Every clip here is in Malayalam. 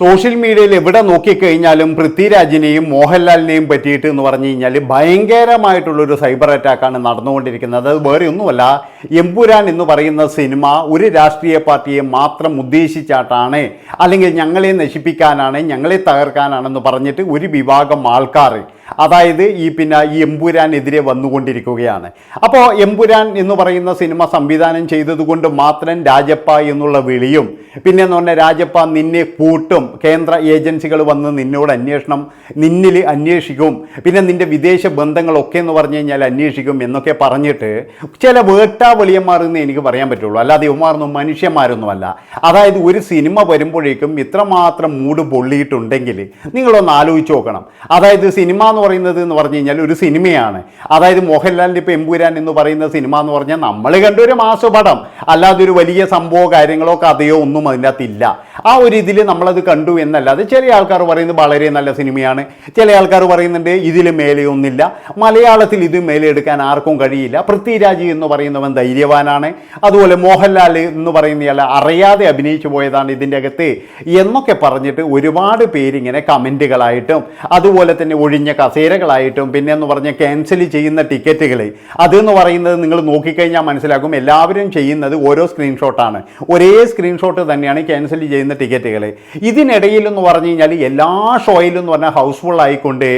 സോഷ്യൽ മീഡിയയിൽ എവിടെ നോക്കിക്കഴിഞ്ഞാലും പൃഥ്വിരാജിനെയും മോഹൻലാലിനെയും പറ്റിയിട്ട് എന്ന് പറഞ്ഞു കഴിഞ്ഞാൽ ഭയങ്കരമായിട്ടുള്ളൊരു സൈബർ അറ്റാക്കാണ് നടന്നുകൊണ്ടിരിക്കുന്നത്. അത് വേറെ ഒന്നുമല്ല എമ്പുരാൻ എന്ന് പറയുന്ന സിനിമ ഒരു രാഷ്ട്രീയ പാർട്ടിയെ മാത്രം ഉദ്ദേശിച്ചാട്ടാണ് അല്ലെങ്കിൽ ഞങ്ങളെ നശിപ്പിക്കാനാണ് ഞങ്ങളെ തകർക്കാനാണെന്ന് പറഞ്ഞിട്ട് ഒരു വിഭാഗം ആൾക്കാർ അതായത് ഈ പിന്നെ ഈ എമ്പുരാനെതിരെ വന്നുകൊണ്ടിരിക്കുകയാണ്. അപ്പോൾ എമ്പുരാൻ എന്ന് പറയുന്ന സിനിമ സംവിധാനം ചെയ്തതുകൊണ്ട് മാത്രം രാജപ്പ എന്നുള്ള വിളിയും പിന്നെ എന്ന് പറഞ്ഞാൽ രാജപ്പ നിന്നെ കൂട്ടും കേന്ദ്ര ഏജൻസികൾ വന്ന് നിന്നോട് അന്വേഷണം നിന്നിൽ അന്വേഷിക്കും പിന്നെ നിന്റെ വിദേശ ബന്ധങ്ങളൊക്കെ എന്ന് പറഞ്ഞു കഴിഞ്ഞാൽ അന്വേഷിക്കും എന്നൊക്കെ പറഞ്ഞിട്ട് ചില വേട്ടാവളിയന്മാർ എന്ന് എനിക്ക് പറയാൻ പറ്റുള്ളൂ. അല്ലാതെ ഇവന്മാരൊന്നും മനുഷ്യന്മാരൊന്നുമല്ല. അതായത് ഒരു സിനിമ വരുമ്പോഴേക്കും ഇത്രമാത്രം മൂട് പൊള്ളിയിട്ടുണ്ടെങ്കിൽ നിങ്ങളൊന്ന് ആലോചിച്ച് നോക്കണം. അതായത് സിനിമ എന്ന് പറയുന്നത് എന്ന് പറഞ്ഞു കഴിഞ്ഞാൽ ഒരു സിനിമയാണ്. അതായത് മോഹൻലാലിന്റെ ഇപ്പോൾ എമ്പുരാൻ എന്ന് പറയുന്ന സിനിമ എന്ന് പറഞ്ഞാൽ നമ്മൾ കണ്ടൊരു മാസപടം. അല്ലാതെ ഒരു വലിയ സംഭവമോ കാര്യങ്ങളോ കഥയോ ഒന്നും അതിന്റെ അകത്തില്ല ആ ഒരു ഇതിൽ നമ്മളത് കണ്ടു എന്നല്ലാതെ ചില ആൾക്കാർ പറയുന്നത് വളരെ നല്ല സിനിമയാണ്. ചില ആൾക്കാർ പറയുന്നുണ്ട് ഇതിൽ മേലെയൊന്നില്ല മലയാളത്തിൽ ഇത് മേലെടുക്കാൻ ആർക്കും കഴിയില്ല. പൃഥ്വിരാജ് എന്ന് പറയുന്നവൻ ധൈര്യവാനാണ്. അതുപോലെ മോഹൻലാൽ എന്ന് പറയുന്നയാൾ അറിയാതെ അഭിനയിച്ചു പോയതാണ് ഇതിന്റെ അകത്ത് എന്നൊക്കെ പറഞ്ഞിട്ട് ഒരുപാട് പേരിങ്ങനെ കമന്റുകളായിട്ടും അതുപോലെ തന്നെ ഒഴിഞ്ഞ കസേരകളായിട്ടും പിന്നെ എന്ന് പറഞ്ഞാൽ ക്യാൻസൽ ചെയ്യുന്ന ടിക്കറ്റുകൾ അതെന്ന് പറയുന്നത് നിങ്ങൾ നോക്കിക്കഴിഞ്ഞാൽ മനസ്സിലാകും എല്ലാവരും ചെയ്യുന്നത് ഓരോ സ്ക്രീൻഷോട്ടാണ് ഒരേ സ്ക്രീൻഷോട്ട് തന്നെയാണ് ക്യാൻസൽ ചെയ്യുന്ന ടിക്കറ്റുകൾ ഇതിനിടയിൽ എന്ന് പറഞ്ഞു കഴിഞ്ഞാൽ എല്ലാ ഷോയിലും എന്ന് പറഞ്ഞാൽ ഹൗസ്ഫുൾ ആയിക്കൊണ്ട്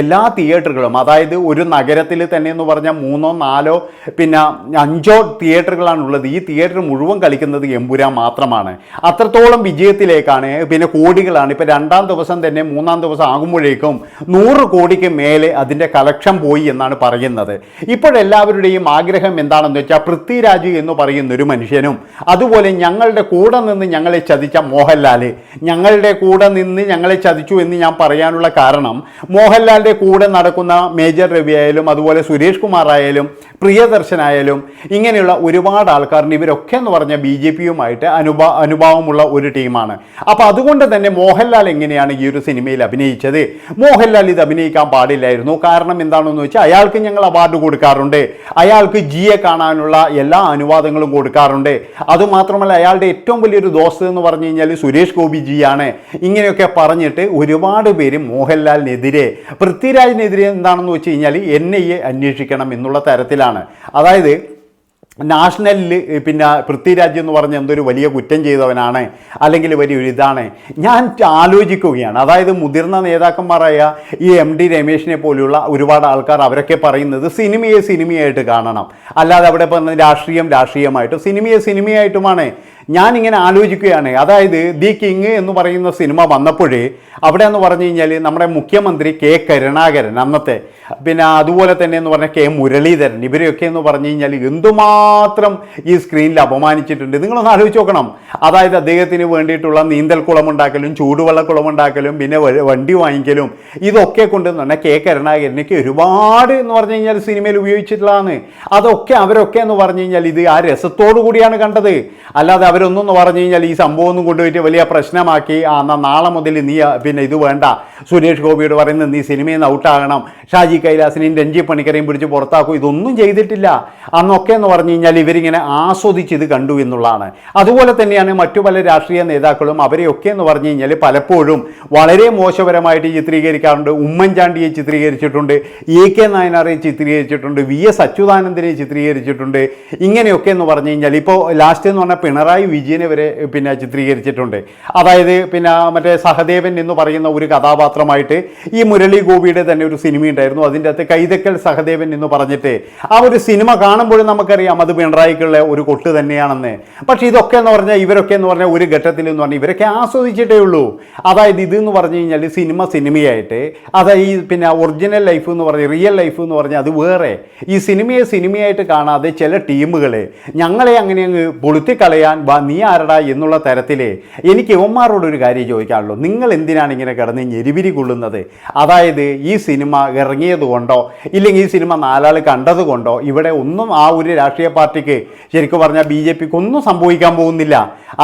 എല്ലാ തിയേറ്ററുകളും അതായത് ഒരു നഗരത്തിൽ തന്നെ എന്ന് പറഞ്ഞാൽ മൂന്നോ നാലോ പിന്നെ അഞ്ചോ തിയേറ്ററുകളാണുള്ളത് ഈ തിയേറ്റർ മുഴുവൻ കളിക്കുന്നത് എമ്പുരാൻ മാത്രമാണ്. അത്രത്തോളം വിജയത്തിലേക്കാണ് പിന്നെ കോടികളാണ്. ഇപ്പം രണ്ടാം ദിവസം തന്നെ മൂന്നാം ദിവസം ആകുമ്പോഴേക്കും നൂറ് കോടിക്ക് മേലെ അതിന്റെ കളക്ഷൻ പോയി എന്നാണ് പറയുന്നത്. ഇപ്പോഴെല്ലാവരുടെയും ആഗ്രഹം എന്താണെന്ന് വെച്ചാൽ പൃഥ്വിരാജ് എന്ന് പറയുന്ന ഒരു മനുഷ്യനും അതുപോലെ ഞങ്ങളുടെ കൂടെ നിന്ന് ഞങ്ങളെ ചതിച്ച മോഹൻലാൽ ഞങ്ങളുടെ കൂടെ നിന്ന് ഞങ്ങളെ ചതിച്ചു എന്ന് ഞാൻ പറയാനുള്ള കാരണം മോഹൻലാലിന്റെ കൂടെ നടക്കുന്ന മേജർ രവി ആയാലും അതുപോലെ സുരേഷ് കുമാർ ആയാലും പ്രിയദർശനായാലും ഇങ്ങനെയുള്ള ഒരുപാട് ആൾക്കാരിന് ഇവരൊക്കെ എന്ന് പറഞ്ഞാൽ ബി ജെ പിയുമായിട്ട് അനുഭാ അനുഭാവമുള്ള ഒരു ടീമാണ്. അപ്പോൾ അതുകൊണ്ട് തന്നെ മോഹൻലാൽ എങ്ങനെയാണ് ഈ ഒരു സിനിമയിൽ അഭിനയിച്ചത്? മോഹൻലാൽ ഇത് അഭിനയിക്കാൻ പാടില്ലായിരുന്നു. കാരണം എന്താണെന്ന് വെച്ചാൽ അയാൾക്ക് ഞങ്ങൾ അവാർഡ് കൊടുക്കാറുണ്ട്. അയാൾക്ക് ജിയെ കാണാനുള്ള എല്ലാ അനുവാദങ്ങളും കൊടുക്കാറുണ്ട്. അതുമാത്രമല്ല അയാളുടെ ഏറ്റവും വലിയൊരു ദോസ് എന്ന് പറഞ്ഞു കഴിഞ്ഞാൽ സുരേഷ് ഗോപി ജിയാണ്. ഇങ്ങനെയൊക്കെ പറഞ്ഞിട്ട് ഒരുപാട് പേര് മോഹൻലാലിനെതിരെ പൃഥ്വിരാജിനെതിരെ എന്താണെന്ന് വെച്ച് കഴിഞ്ഞാൽ എൻ ഐ എ അന്വേഷിക്കണം എന്നുള്ള തരത്തിലാണ്. അതായത് നാഷണലിൽ പിന്നെ പൃഥ്വിരാജ് എന്ന് പറഞ്ഞ എന്തൊരു വലിയ കുറ്റം ചെയ്തവനാണ് അല്ലെങ്കിൽ വലിയൊരു ഇതാണ്. ഞാൻ ആലോചിക്കുകയാണ്. അതായത് മുതിർന്ന നേതാക്കന്മാരായ ഈ എം ഡി രമേശിനെ പോലെയുള്ള ഒരുപാട് ആൾക്കാർ അവരൊക്കെ പറയുന്നത് സിനിമയെ സിനിമയായിട്ട് കാണണം. അല്ലാതെ അവിടെ പറഞ്ഞ രാഷ്ട്രീയം രാഷ്ട്രീയമായിട്ടും സിനിമയെ സിനിമയായിട്ടുമാണ് ഞാനിങ്ങനെ ആലോചിക്കുകയാണ്. അതായത് ദി കിങ് എന്ന് പറയുന്ന സിനിമ വന്നപ്പോഴേ അവിടെ എന്ന് പറഞ്ഞു കഴിഞ്ഞാൽ നമ്മുടെ മുഖ്യമന്ത്രി കെ കരുണാകരൻ അന്നത്തെ പിന്നെ അതുപോലെ തന്നെ എന്ന് പറഞ്ഞാൽ കെ മുരളീധരൻ ഇവരെയൊക്കെ എന്ന് പറഞ്ഞു കഴിഞ്ഞാൽ എന്തുമാത്രം ഈ സ്ക്രീനിൽ അപമാനിച്ചിട്ടുണ്ട്. നിങ്ങളൊന്ന് ആലോചിച്ച് നോക്കണം. അതായത് അദ്ദേഹത്തിന് വേണ്ടിയിട്ടുള്ള നീന്തൽ ഉണ്ടാക്കലും ചൂടുവെള്ള കുളം ഉണ്ടാക്കലും പിന്നെ വണ്ടി വാങ്ങിക്കലും ഇതൊക്കെ കൊണ്ട് തന്നെ കെ. കരുണാകരനൊക്കെ ഒരുപാട് എന്ന് പറഞ്ഞു കഴിഞ്ഞാൽ സിനിമയിൽ ഉപയോഗിച്ചിട്ടുള്ളതാണ്. അതൊക്കെ അവരൊക്കെ എന്ന് പറഞ്ഞു കഴിഞ്ഞാൽ ഇത് ആ രസത്തോടു കൂടിയാണ് കണ്ടത്. അല്ലാതെ അവരൊന്നും പറഞ്ഞു കഴിഞ്ഞാൽ ഈ സംഭവം ഒന്നും കൊണ്ടുപോയിട്ട് വലിയ പ്രശ്നമാക്കി ആ എന്നാൽ നാളെ മുതൽ നീ പിന്നെ ഇത് വേണ്ട. സുരേഷ് ഗോപിയോട് പറയുന്നത് നീ സിനിമയിൽ നിന്ന് ഔട്ടാകണം ഷാജി കൈലാസിനെയും രഞ്ജി പണിക്കരെയും പിടിച്ച് പുറത്താക്കും. ഇതൊന്നും ചെയ്തിട്ടില്ല. അന്നൊക്കെ എന്ന് പറഞ്ഞു കഴിഞ്ഞാൽ ഇവരിങ്ങനെ ആസ്വദിച്ച് ഇത് കണ്ടു എന്നുള്ളതാണ്. അതുപോലെ തന്നെയാണ് മറ്റു പല രാഷ്ട്രീയ നേതാക്കളും അവരെയൊക്കെ എന്ന് പറഞ്ഞു കഴിഞ്ഞാൽ പലപ്പോഴും വളരെ മോശപരമായിട്ട് ചിത്രീകരിക്കാറുണ്ട്. ഉമ്മൻചാണ്ടിയെ ചിത്രീകരിച്ചിട്ടുണ്ട് എ കെ നായനാറെ ചിത്രീകരിച്ചിട്ടുണ്ട് വി എസ് അച്യുതാനന്ദനെ ചിത്രീകരിച്ചിട്ടുണ്ട്. ഇങ്ങനെയൊക്കെ എന്ന് പറഞ്ഞു കഴിഞ്ഞാൽ ഇപ്പോൾ ലാസ്റ്റ് എന്ന് പറഞ്ഞാൽ പിണറായി വിജയനെ വരെ പിന്നെ ചിത്രീകരിച്ചിട്ടുണ്ട്. അതായത് പിന്നെ മറ്റേ സഹദേവൻ എന്ന് പറയുന്ന ഒരു കഥാപാത്രമായിട്ട് ഈ മുരളി ഗോപിയുടെ തന്നെ ഒരു സിനിമ ഉണ്ടായിരുന്നു. അതിന്റെ അകത്ത് കൈതക്കൽ സഹദേവൻ എന്ന് പറഞ്ഞിട്ട് ആ ഒരു സിനിമ കാണുമ്പോഴും നമുക്കറിയാം അത് പിണറായിക്കുള്ള ഒരു കൊട്ട് തന്നെയാണെന്ന്. പക്ഷേ ഇതൊക്കെ എന്ന് പറഞ്ഞാൽ ഇവരൊക്കെ എന്ന് പറഞ്ഞാൽ ഒരു ഘട്ടത്തിൽ എന്ന് പറഞ്ഞാൽ ഇവരൊക്കെ ആസ്വദിച്ചിട്ടേ ഉള്ളൂ. അതായത് ഇതെന്ന് പറഞ്ഞു കഴിഞ്ഞാൽ സിനിമ സിനിമയായിട്ട് അതായത് ഈ പിന്നെ ഒറിജിനൽ ലൈഫ് എന്ന് പറഞ്ഞാൽ റിയൽ ലൈഫ് എന്ന് പറഞ്ഞാൽ അത് വേറെ. ഈ സിനിമയെ സിനിമയായിട്ട് കാണാതെ ചില ടീമുകൾ ഞങ്ങളെ അങ്ങനെ അങ്ങ് പൊളുത്തിക്കളയാൻ വാ നീ ആരടാ? എന്നുള്ള തരത്തിൽ എനിക്ക് ഇവന്മാരോട് ഒരു കാര്യം ചോദിക്കാനുള്ളൂ. നിങ്ങൾ എന്തിനാണ് ഇങ്ങനെ കിടന്ന് ഞെരിവിരി കൊള്ളുന്നത്? അതായത് ഈ സിനിമ ഇറങ്ങിയത് കൊണ്ടോ ഇല്ലെങ്കിൽ ഈ സിനിമ നാലാൾ കണ്ടത് കൊണ്ടോ ഇവിടെ ഒന്നും ആ ഒരു രാഷ്ട്രീയ പാർട്ടിക്ക് ശരിക്കും പറഞ്ഞാൽ ബി ജെ പിക്ക് ഒന്നും സംഭവിക്കാൻ പോകുന്നില്ല.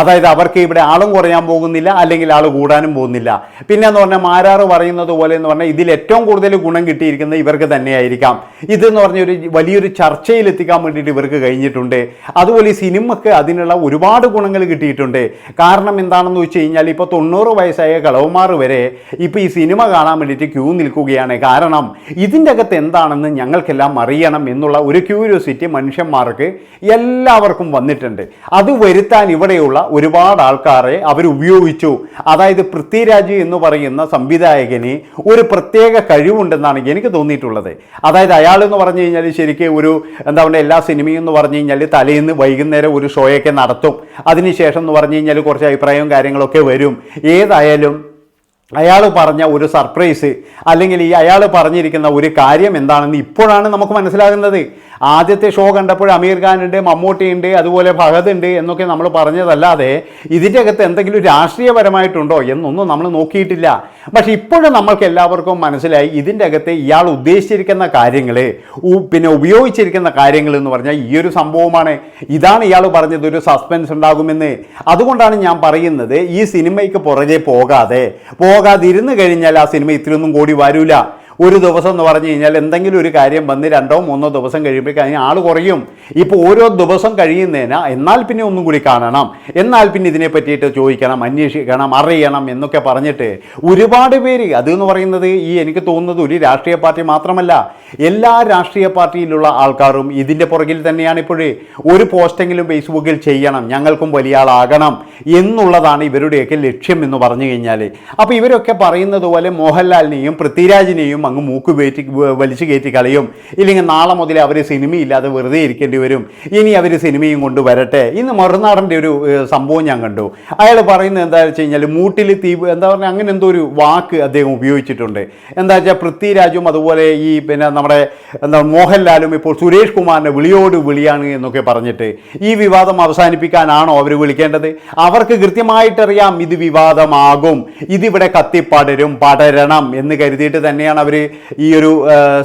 അതായത് അവർക്ക് ഇവിടെ ആളും കുറയാൻ പോകുന്നില്ല അല്ലെങ്കിൽ ആൾ കൂടാനും പോകുന്നില്ല. പിന്നെ എന്ന് പറഞ്ഞാൽ മാരാറ് പറയുന്നത് പോലെ എന്ന് പറഞ്ഞാൽ ഇതിൽ ഏറ്റവും കൂടുതൽ ഗുണം കിട്ടിയിരിക്കുന്നത് ഇവർക്ക് തന്നെയായിരിക്കാം. ഇതെന്ന് പറഞ്ഞ ഒരു വലിയൊരു ചർച്ചയിൽ എത്തിക്കാൻ വേണ്ടിയിട്ട് ഇവർക്ക് കഴിഞ്ഞിട്ടുണ്ട്. അതുപോലെ ഈ സിനിമക്ക് അതിനുള്ള ഒരുപാട് ഗുണങ്ങൾ കിട്ടിയിട്ടുണ്ട്. കാരണം എന്താണെന്ന് വെച്ച് കഴിഞ്ഞാൽ ഇപ്പോൾ തൊണ്ണൂറ് വയസ്സായ കളവന്മാർ വരെ ഇപ്പോൾ ഈ സിനിമ കാണാൻ വേണ്ടിയിട്ട് ക്യൂ നിൽക്കുകയാണ്. കാരണം ഇതിന്റെ അകത്ത് എന്താണെന്ന് ഞങ്ങൾക്കെല്ലാം അറിയണം എന്നുള്ള ഒരു ക്യൂരിയോസിറ്റി മനുഷ്യന്മാർക്ക് എല്ലാവർക്കും വന്നിട്ടുണ്ട്. അത് വരുത്താൻ ഇവിടെയുള്ള ഒരുപാട് ആൾക്കാരെ അവർ ഉപയോഗിച്ചു. അതായത് പൃഥ്വിരാജ് എന്ന് പറയുന്ന സംവിധായകന് ഒരു പ്രത്യേക കഴിവുണ്ടെന്നാണ് എനിക്ക് തോന്നിയിട്ടുള്ളത്. അതായത് അയാൾ എന്ന് പറഞ്ഞു കഴിഞ്ഞാൽ ശരിക്കും ഒരു എന്താ പറയുക എല്ലാ സിനിമയും എന്ന് പറഞ്ഞു കഴിഞ്ഞാൽ തലേന്ന് വൈകുന്നേരം ഒരു ഷോയൊക്കെ നടത്തും. അതിനുശേഷം എന്ന് പറഞ്ഞു കഴിഞ്ഞാൽ കുറച്ച് അഭിപ്രായവും കാര്യങ്ങളൊക്കെ വരും. ഏതായാലും അയാൾ പറഞ്ഞ ഒരു സർപ്രൈസ് അല്ലെങ്കിൽ ഈ അയാൾ പറഞ്ഞിരിക്കുന്ന ഒരു കാര്യം എന്താണെന്ന് ഇപ്പോഴാണ് നമുക്ക് മനസ്സിലാകുന്നത്. ആദ്യത്തെ ഷോ കണ്ടപ്പോൾ അമീർ ഖാൻ ഉണ്ട് മമ്മൂട്ടി ഉണ്ട് അതുപോലെ ഭഗത് ഉണ്ട് എന്നൊക്കെ നമ്മൾ പറഞ്ഞതല്ലാതെ ഇതിന്റെ അകത്ത് എന്തെങ്കിലും രാഷ്ട്രീയപരമായിട്ടുണ്ടോ എന്നൊന്നും നമ്മൾ നോക്കിയിട്ടില്ല. പക്ഷേ ഇപ്പോഴും നമ്മൾക്ക് എല്ലാവർക്കും മനസ്സിലായി ഇതിന്റെ അകത്ത് ഇയാൾ ഉദ്ദേശിച്ചിരിക്കുന്ന കാര്യങ്ങൾ പിന്നെ ഉപയോഗിച്ചിരിക്കുന്ന കാര്യങ്ങൾ എന്ന് പറഞ്ഞാൽ ഈ ഒരു സംഭവമാണ്. ഇതാണ് ഇയാൾ പറഞ്ഞത് ഒരു സസ്പെൻസ് ഉണ്ടാകുമെന്ന്. അതുകൊണ്ടാണ് ഞാൻ പറയുന്നത് ഈ സിനിമയ്ക്ക് പുറകെ പോകാതെ പോകാതിരുന്ന് കഴിഞ്ഞാൽ ആ സിനിമ ഇത്രയൊന്നും കൂടി വരൂല. ഒരു ദിവസം എന്ന് പറഞ്ഞു കഴിഞ്ഞാൽ എന്തെങ്കിലും ഒരു കാര്യം വന്ന് രണ്ടോ മൂന്നോ ദിവസം കഴിയുമ്പോഴേക്കും ആൾ കുറയും. ഇപ്പോൾ ഓരോ ദിവസം കഴിയുന്നതിന് എന്നാൽ പിന്നെ ഒന്നും കൂടി കാണണം. എന്നാൽ പിന്നെ ഇതിനെ പറ്റിയിട്ട് ചോദിക്കണം അന്വേഷിക്കണം അറിയണം എന്നൊക്കെ പറഞ്ഞിട്ട് ഒരുപാട് പേര് അതെന്ന് പറയുന്നത് ഈ എനിക്ക് തോന്നുന്നത് ഒരു രാഷ്ട്രീയ പാർട്ടി മാത്രമല്ല എല്ലാ രാഷ്ട്രീയ പാർട്ടിയിലുള്ള ആൾക്കാരും ഇതിന്റെ പുറകിൽ തന്നെയാണ് ഇപ്പോഴേ. ഒരു പോസ്റ്റെങ്കിലും ഫേസ്ബുക്കിൽ ചെയ്യണം ഞങ്ങൾക്കും വലിയ ആളാകണം എന്നുള്ളതാണ് ഇവരുടെയൊക്കെ ലക്ഷ്യം എന്ന് പറഞ്ഞു കഴിഞ്ഞാൽ അപ്പോൾ ഇവരൊക്കെ പറയുന്നത് പോലെ മോഹൻലാലിനെയും പൃഥ്വിരാജിനെയും അങ്ങ് മൂക്ക് വേറ്റി വലിച്ചു കയറ്റി കളയും. ഇല്ലെങ്കിൽ നാളെ മുതൽ അവർ സിനിമയില്ലാതെ വെറുതെ ഇരിക്കേണ്ടി വരും. ഇനി അവർ സിനിമയും കൊണ്ട് വരട്ടെ. ഇന്ന് മറുനാടന്റെ ഒരു സംഭവം ഞാൻ കണ്ടു. അയാൾ പറയുന്നത് എന്താ വെച്ച് കഴിഞ്ഞാൽ മൂട്ടിൽ തീ എന്താ പറഞ്ഞാൽ അങ്ങനെ എന്തോ ഒരു വാക്ക് അദ്ദേഹം ഉപയോഗിച്ചിട്ടുണ്ട്. എന്താ വെച്ചാൽ പൃഥ്വിരാജും അതുപോലെ ഈ പിന്നെ നമ്മുടെ എന്താ മോഹൻലാലും ഇപ്പോൾ സുരേഷ് കുമാറിന്റെ വിളിയോട് വിളിയാണ് എന്നൊക്കെ പറഞ്ഞിട്ട് ഈ വിവാദം അവസാനിപ്പിക്കാനാണോ അവർ വിളിക്കേണ്ടത്? അവർക്ക് കൃത്യമായിട്ടറിയാം ഇത് വിവാദമാകും. ഇതിവിടെ കത്തിപ്പടരും പടരണം എന്ന് കരുതിയിട്ട് തന്നെയാണ് അവർ ഈ ഒരു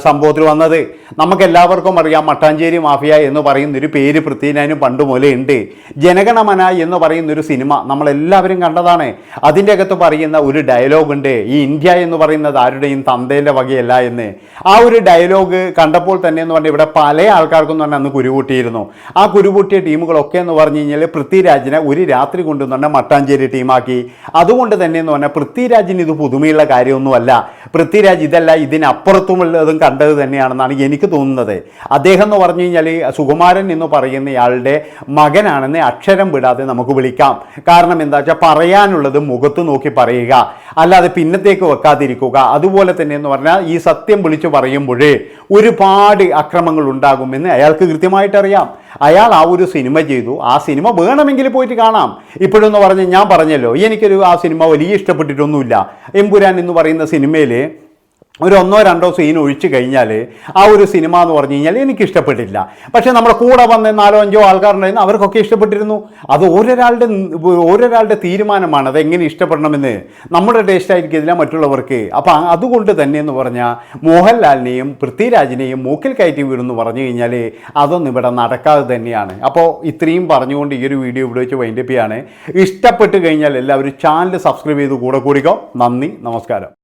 സംഭവത്തിൽ വന്നത്. നമുക്കെല്ലാവർക്കും അറിയാം മട്ടാഞ്ചേരി മാഫിയ എന്ന് പറയുന്നൊരു പേര് പൃഥ്വിനാനും പണ്ട് ഉണ്ട്. ജനഗണമന എന്ന് പറയുന്നൊരു സിനിമ നമ്മളെല്ലാവരും കണ്ടതാണ്. അതിന്റെ അകത്ത് പറയുന്ന ഒരു ഡയലോഗ് ഉണ്ട്. ഈ ഇന്ത്യ എന്ന് പറയുന്നത് ആരുടെയും തന്തേന്റെ വകയല്ല എന്ന്. ആ ഒരു ഡയലോഗ് കണ്ടപ്പോൾ തന്നെ എന്ന് പറഞ്ഞാൽ ഇവിടെ പല ആൾക്കാർക്കും തന്നെ അന്ന് കുരുകൂട്ടിയിരുന്നു ആ കുരുകൂട്ടിയ ടീമുകളൊക്കെ എന്ന് പറഞ്ഞു കഴിഞ്ഞാൽ പൃഥ്വിരാജിനെ ഒരു രാത്രി കൊണ്ട് തന്നെ മട്ടാഞ്ചേരി ടീമാക്കി. അതുകൊണ്ട് തന്നെ എന്ന് പറഞ്ഞാൽ പൃഥ്വിരാജിന് ഇത് പുതുമയുള്ള കാര്യമൊന്നുമല്ല. പൃഥ്വിരാജ് ഇതല്ല ഇതിനപ്പുറത്തുമുള്ളതും കണ്ടത് തന്നെയാണെന്നാണ് എനിക്ക് തോന്നുന്നത്. അദ്ദേഹം എന്ന് പറഞ്ഞു കഴിഞ്ഞാൽ സുകുമാരൻ എന്ന് പറയുന്നയാളുടെ മകനാണെന്ന് അക്ഷരം വിടാതെ നമുക്ക് വിളിക്കാം. കാരണം എന്താ വെച്ചാൽ പറയാനുള്ളത് മുഖത്ത് നോക്കി പറയുക. അല്ലാതെ പിന്നത്തേക്ക് വെക്കാതിരിക്കുക. അതുപോലെ തന്നെ എന്ന് പറഞ്ഞാൽ ഈ സത്യം വിളിച്ചു പറയുമ്പോഴേ ഒരുപാട് അക്രമങ്ങൾ ഉണ്ടാകുമെന്ന് അയാൾക്ക് കൃത്യമായിട്ട് അറിയാം. അയാൾ ആ ഒരു സിനിമ ചെയ്തു. ആ സിനിമ വേണമെങ്കിൽ പോയിട്ട് കാണാം. ഇപ്പോഴെന്ന് പറഞ്ഞ് ഞാൻ പറഞ്ഞല്ലോ എനിക്കൊരു ആ സിനിമ വലിയ ഇഷ്ടപ്പെട്ടിട്ടൊന്നുമില്ല. എമ്പുരാൻ എന്ന് പറയുന്ന സിനിമയിൽ ഒരു ഒന്നോ രണ്ടോ സീൻ ഒഴിച്ചു കഴിഞ്ഞാൽ ആ ഒരു സിനിമ എന്ന് പറഞ്ഞു കഴിഞ്ഞാൽ എനിക്ക് ഇഷ്ടപ്പെട്ടില്ല പക്ഷേ നമ്മുടെ കൂടെ വന്ന നാലോ അഞ്ചോ ആൾക്കാരുണ്ടായിരുന്നു അവർക്കൊക്കെ ഇഷ്ടപ്പെട്ടിരുന്നു. അത് ഓരോരാളുടെ ഓരോരാളുടെ തീരുമാനമാണ് അത് എങ്ങനെ ഇഷ്ടപ്പെടണമെന്ന്. നമ്മുടെ ടേസ്റ്റ് ആയിരിക്കില്ല മറ്റുള്ളവർക്ക്. അപ്പം അതുകൊണ്ട് തന്നെ എന്ന് പറഞ്ഞാൽ മോഹൻലാലിനെയും പൃഥ്വിരാജിനെയും മൂക്കിൽ കയറ്റി വീടുന്നു പറഞ്ഞു കഴിഞ്ഞാൽ അതൊന്നും ഇവിടെ നടക്കാതെ തന്നെയാണ്. അപ്പോൾ ഇത്രയും പറഞ്ഞുകൊണ്ട് ഈ ഒരു വീഡിയോ ഇവിടെ വെച്ച് വൈൻഡപ്പ് ചെയ്യാണ്. ഇഷ്ടപ്പെട്ട് കഴിഞ്ഞാൽ എല്ലാവരും ചാനൽ സബ്സ്ക്രൈബ് ചെയ്ത് കൂടെ കൂടിക്കോ. നന്ദി നമസ്കാരം.